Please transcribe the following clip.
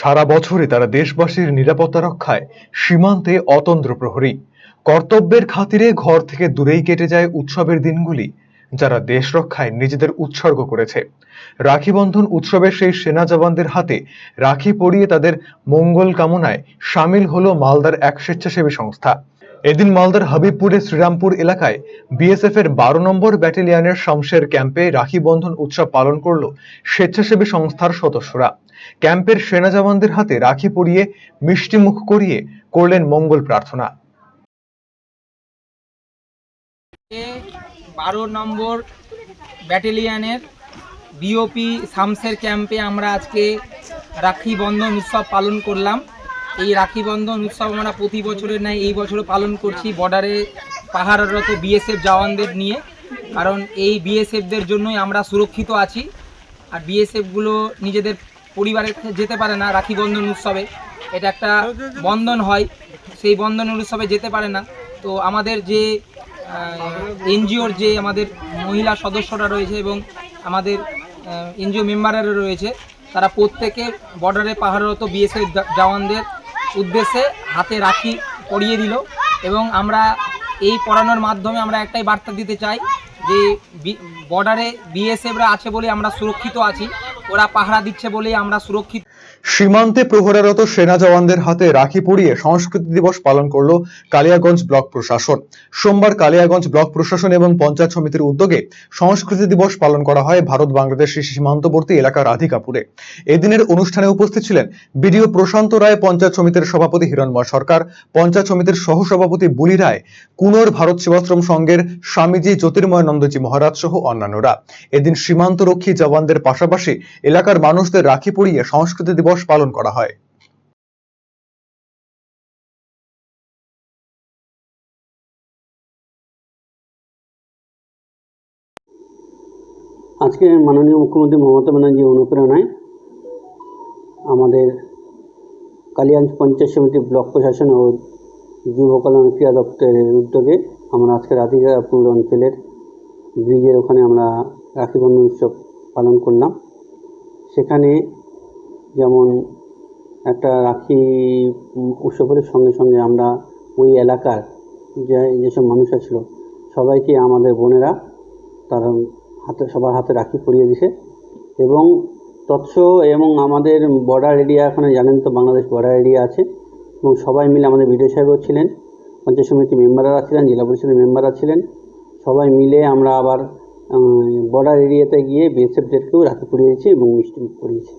সারা বছরে তারা দেশবাসীর নিরাপত্তা রক্ষায় সীমান্তে অতন্ত্র প্রহরী। কর্তব্যের খাতিরে ঘর থেকে দূরেই কেটে যায় উৎসবের দিনগুলি, যারা দেশ রক্ষায় নিজেদের উৎসর্গ করেছে। রাখি বন্ধন উৎসবের সেই সেনা জওয়ানদের হাতে রাখি পরিয়ে তাদের মঙ্গল কামনায় সামিল হলো মালদার এক স্বেচ্ছাসেবী সংস্থা। এদিন মালদার হাবিবপুরে শ্রীরামপুর এলাকায় বিএসএফ এর বারো নম্বর ব্যাটালিয়নের শমশের ক্যাম্পে রাখি বন্ধন উৎসব পালন করল স্বেচ্ছাসেবী সংস্থার সদস্যরা। ক্যাম্পের সেনা জওয়ানদের হাতে রাখি পরিয়ে মিষ্টিমুখ করিয়ে করলেন মঙ্গল প্রার্থনা। বারো নম্বর ব্যাটালিয়নের বিওপি শামসের ক্যাম্পে আমরা আজকে রাখি বন্ধন উৎসব পালন করলাম। এই রাখি বন্ধন উৎসব আমরা প্রতি বছরের ন্যায় এই বছরও পালন করছি বর্ডারে পাহাড়রত বিএসএফ জওয়ানদের নিয়ে। কারণ এই বিএসএফদের জন্যই আমরা সুরক্ষিত আছি। আর বিএসএফগুলো নিজেদের পরিবারের কাছে যেতে পারে না রাখি বন্ধন উৎসবে। এটা একটা বন্ধন হয়, সেই বন্ধন উৎসবে যেতে পারে না। তো আমাদের যে এনজিওর যে আমাদের মহিলা সদস্যরা রয়েছে এবং আমাদের এনজিও মেম্বাররা রয়েছে, তারা প্রত্যেকে বর্ডারে পাহাড়রত বিএসএফ জওয়ানদের উদ্দেশ্যে হাতে রাখি পড়িয়ে দিল এবং আমরা এই পড়ানোর মাধ্যমে আমরা একটাই বার্তা দিতে চাই যে বর্ডারে বিএসএফরা আছে বলে আমরা সুরক্ষিত আছি। ওরা পাহারা দিচ্ছে বলেই আমরা সুরক্ষিত সীমান্তে প্রহরারত সেনা জওয়ানদের হাতে রাখি পরিয়ে সংস্কৃতি দিবস পালন করল কালিয়াগঞ্জ ব্লক প্রশাসন। সোমবার কালিয়াগঞ্জ ব্লক প্রশাসন এবং পঞ্চায়েত সমিতির উদ্যোগে সংস্কৃতি দিবস পালন করা হয় ভারত বাংলাদেশের সীমান্তবর্তী এলাকা রাধিকাপুরে। এদিনের অনুষ্ঠানে উপস্থিত ছিলেন বিডিও প্রশান্ত রায়, পঞ্চায়েত সমিতির সভাপতি হিরণময় সরকার, পঞ্চায়েত সমিতির সহসভাপতি বুলি রায়, কুনোর ভারত সেবাশ্রম সংঘের স্বামীজি জ্যোতির্ময় নন্দজি মহারাজ সহ অন্যান্যরা। এদিন সীমান্তরক্ষী জওয়ানদের পাশাপাশি এলাকার মানুষদের রাখি পরিয়ে সংস্কৃতি দিবস পালন করা হয়। আজকে মাননীয় মুখ্যমন্ত্রী মমতা ব্যানার্জির অনুপ্রেরণায় আমাদের কালিয়াঞ্জ পঞ্চায়েত সমিতি ব্লক প্রশাসন ও যুব কল্যাণ ক্রীড়া দপ্তরের উদ্যোগে আমরা আজকে রাধিকাপুর অঞ্চলের ব্রিজের ওখানে আমরা রাখি বন্ধন উৎসব পালন করলাম। সেখানে যেমন একটা রাখি উৎসবের সঙ্গে সঙ্গে আমরা ওই এলাকার যে, যেসব মানুষরা ছিল, সবাইকে আমাদের বোনেরা তারা হাতে, সবার হাতে রাখি পরিয়ে দিছে। এবং তৎস এবং আমাদের বর্ডার এরিয়া এখানে জানেন তো বাংলাদেশ বর্ডার এরিয়া আছে। এবং সবাই মিলে আমাদের বিডিও সাহেবও ছিলেন, পঞ্চায়েত সমিতি মেম্বাররা ছিলেন, জেলা পরিষদের মেম্বাররা ছিলেন। সবাই মিলে আমরা আবার বর্ডার এরিয়াতে গিয়ে বিএসএফদেরকেও রাখি পরিয়েছি এবং মিষ্টি করিয়েছি